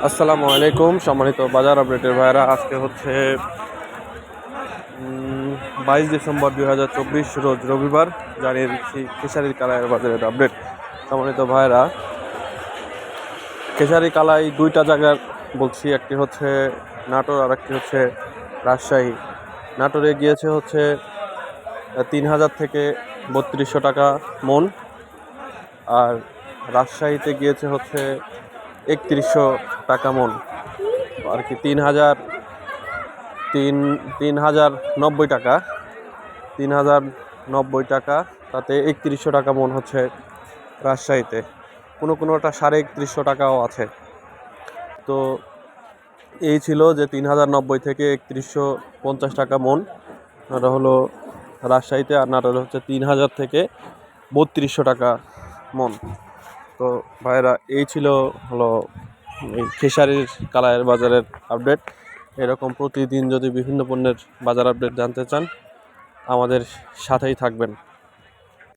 আসসালামু আলাইকুম, সম্মানিত বাজার আপডেটের ভাইরা আজকে হচ্ছে বাইশ ডিসেম্বর দুই হাজার চব্বিশ রোজ রবিবার, জানিয়ে দিচ্ছি খেসারির কালাইয়ের বাজারের আপডেট। সম্মানিত ভাইরা খেসারি কালাই দুইটা জায়গার বলছি, একটি হচ্ছে নাটোর আর একটি হচ্ছে রাজশাহী। নাটোরে গিয়েছে হচ্ছে, তিন হাজার থেকে বত্রিশশো টাকা মন, আর রাজশাহীতে গিয়েছে হচ্ছে একত্রিশশো টাকা মন। আর কি তিন হাজার, তিন তিন হাজার নব্বই টাকা। তিন হাজার নব্বই টাকা, তাতে একত্রিশশো টাকা মন হচ্ছে রাজশাহীতে। কোনো কোনোটা সাড়ে একত্রিশশো টাকাও আছে। তো এই ছিল যে তিন হাজার নব্বই থেকে একত্রিশশো পঞ্চাশ টাকা মন। ওটা হলো রাজশাহীতে আর নাটোরে হচ্ছে তিন হাজার থেকে বত্রিশশো টাকা মন। তো ভাইরা, এই ছিল হলো এই খেসারির কালায়ের বাজারের আপডেট। এরকম প্রতিদিন যদি বিভিন্ন পণ্যের বাজার আপডেট জানতে চান, আমাদের সাথেই থাকবেন।